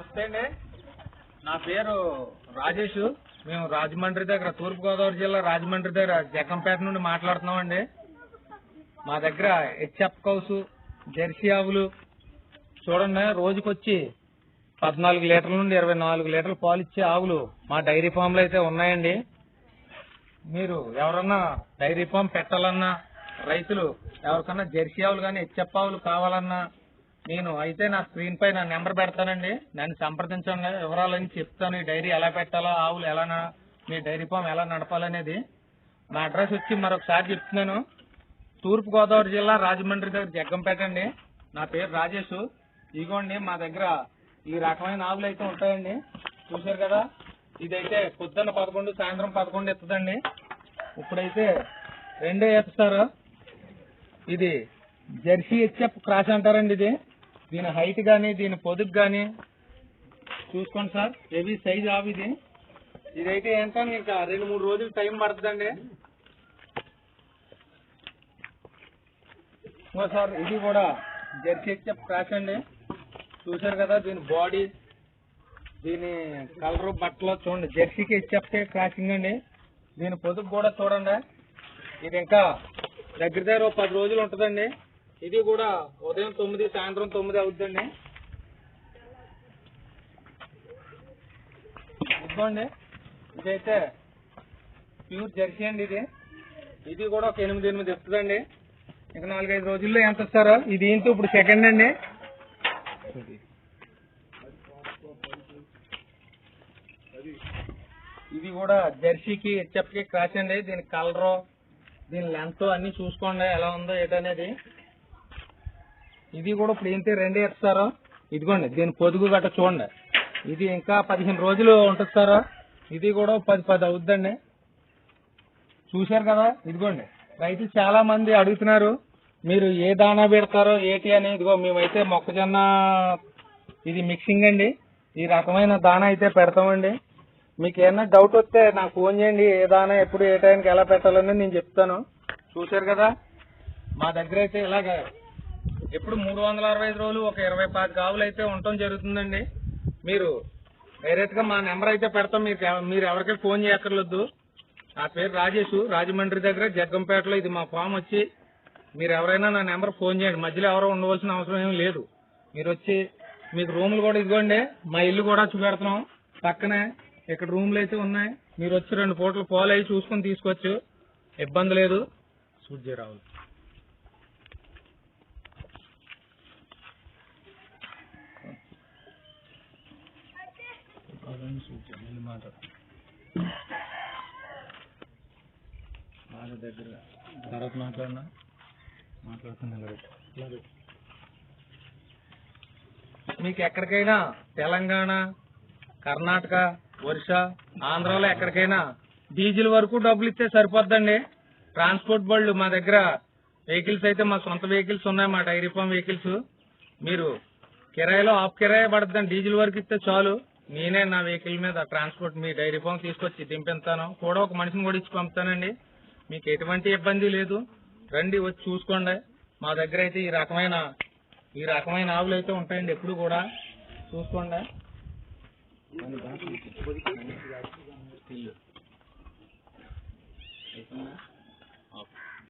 నమస్తే అండి. నా పేరు రాజేష్. మేము రాజమండ్రి దగ్గర తూర్పుగోదావరి జిల్లా రాజమండ్రి దగ్గర జగంపేట నుండి మాట్లాడుతున్నామండి. మా దగ్గర హెచ్ఎఫ్ కౌసు జెర్సీ ఆవులు. చూడండి రోజుకొచ్చి పద్నాలుగు లీటర్ల నుండి ఇరవై నాలుగు లీటర్లు పాలు ఇచ్చే ఆవులు మా డైరీ ఫామ్లో అయితే ఉన్నాయండి. మీరు ఎవరన్నా డైరీ ఫామ్ పెట్టాలన్నా రైతులు ఎవరికన్నా జెర్సీ ఆవులు కానీ హెచ్ఎఫ్ ఆవులు కావాలన్నా నేను అయితే నా స్క్రీన్ పై నా నెంబర్ పెడతానండి. నన్ను సంప్రదించండి. వివరాలని చెప్తాను. ఈ డైరీ ఎలా పెట్టాలో ఆవులు ఎలా మీ డైరీ ఫామ్ ఎలా నడపాలనేది. నా అడ్రస్ వచ్చి మరొకసారి చెప్తున్నాను. తూర్పుగోదావరి జిల్లా రాజమండ్రి దగ్గర జగ్గంపేట అండి. నా పేరు రాజేష్. ఇదిగోండి మా దగ్గర ఈ రకమైన ఆవులు అయితే ఉంటాయండి. చూశారు కదా? ఇదైతే పొద్దున్న పదకొండు సాయంత్రం పదకొండు ఎత్తుదండి. ఇప్పుడైతే రెండే ఎత్తుతారు. ఇది జెర్సీ హెచ్ఎఫ్ క్రాస్ అంటారండి ఇది. దీని హైట్ కానీ దీని పొదుగు కానీ చూసుకోండి సార్. హెవీ సైజ్ ఆవి ఇది. ఇదైతే ఏంటంటే ఇంకా రెండు మూడు రోజులు టైం పడుతుందండి. ఇంకో సార్ ఇది కూడా జెర్సీ హెచ్ఎఫ్ క్రాస్ అండి. చూశారు కదా దీని బాడీ దీని కలర్ బట్టలు చూడండి. జెర్సీకి హెచ్ఎఫ్ క్రాసింగ్ అండి. దీని పొదుపు కూడా చూడండి. ఇది ఇంకా దగ్గర దగ్గర ఓ పది రోజులు ఉంటుందండి. ఇది కూడా ఉదయం తొమ్మిది సాయంత్రం తొమ్మిది అవుతుందండి ఇదిగోండి ఇదైతే ప్యూర్ జెర్సీ అండి ఇది. ఇది కూడా ఒక ఎనిమిది ఎనిమిది ఇస్తుందండి. ఇంకా నాలుగైదు రోజుల్లో ఎంత ఇస్తారో ఇది ఏంటో ఇప్పుడు సెకండ్ అండి. ఇది కూడా జెర్సీకి హెచ్ఎఫ్కి క్రాచ్ అండి. దీని కలరు దీని లెంత్ అన్ని చూసుకోండి ఎలా ఉందో ఏదనేది ఇది కూడా ఇప్పుడు ఏంటి రెండే ఇస్తారు ఇదిగోండి దీని పొదుగు గట్ట చూడండి. ఇది ఇంకా పదిహేను రోజులు ఉంటుంది సార్. ఇది కూడా పది పది అవుద్దండి. చూశారు కదా? ఇదిగోండి రైతులు చాలా మంది అడుగుతున్నారు మీరు ఏ దాణా పెడతారో ఏటి అని. ఇదిగో మేమైతే మొక్కజొన్న ఇది మిక్సింగ్ అండి. ఈ రకమైన దాణా అయితే పెడతామండి. మీకు ఏమైనా డౌట్ వస్తే నాకు ఫోన్ చేయండి ఏ దాణా ఎప్పుడు ఏ టైంకి ఎలా పెట్టాలని నేను చెప్తాను. చూశారు కదా? మా దగ్గర అయితే ఇలాగ ఎప్పుడు మూడు వందల అరవై ఐదు రోజులు ఒక ఇరవై పాతి ఆవులు అయితే ఉండటం జరుగుతుందండి. మీరు డైరెక్ట్గా మా నెంబర్ అయితే పెడతాం. మీరు మీరు ఎవరికైనా ఫోన్ చేయక్కర్లేదు. నా పేరు రాజేష్. రాజమండ్రి దగ్గర జగ్గంపేటలో ఇది మా ఫామ్ వచ్చి మీరు ఎవరైనా నా నెంబర్ ఫోన్ చేయండి. మధ్యలో ఎవరో ఉండవలసిన అవసరం ఏం లేదు. మీరు వచ్చి మీకు రూములు కూడా ఇదిగోండి. మా ఇల్లు కూడా చూపెడుతున్నాం. పక్కనే ఇక్కడ రూములు అయితే ఉన్నాయి. మీరు వచ్చి రెండు పూటలు పోలు అవి చూసుకొని తీసుకోవచ్చు ఇబ్బంది లేదు. సూర్యరావు వాళ్ళ దగ్గర తర్వాత మాట్లాడినా మాట్లాడుతున్నా మీకు ఎక్కడికైనా తెలంగాణ కర్ణాటక ఒరిస్సా ఆంధ్రాలో ఎక్కడికైనా డీజిల్ వరకు డబ్బులు ఇస్తే సరిపోద్దండి. ట్రాన్స్పోర్ట్ బళ్ళు మా దగ్గర వెహికల్స్ అయితే మా సొంత వెహికల్స్ ఉన్నాయి మా డైరీ ఫామ్ వెహికల్స్. మీరు కిరాయిలో ఆఫ్ కిరాయి పడద్దండి. డీజిల్ వరకు ఇస్తే చాలు. నేనే నా వెహికల్ మీద ట్రాన్స్పోర్ట్ మీ డైరీ ఫామ్ తీసుకొచ్చి దింపిస్తాను. కూడా ఒక మనిషిని కూడా ఇచ్చి పంపుతానండి. మీకు ఎటువంటి ఇబ్బంది లేదు. రండి వచ్చి చూసుకోండి. మా దగ్గర అయితే ఈ రకమైన ఈ రకమైన ఆవులు అయితే ఉంటాయండి ఎప్పుడు కూడా. చూసుకోండి?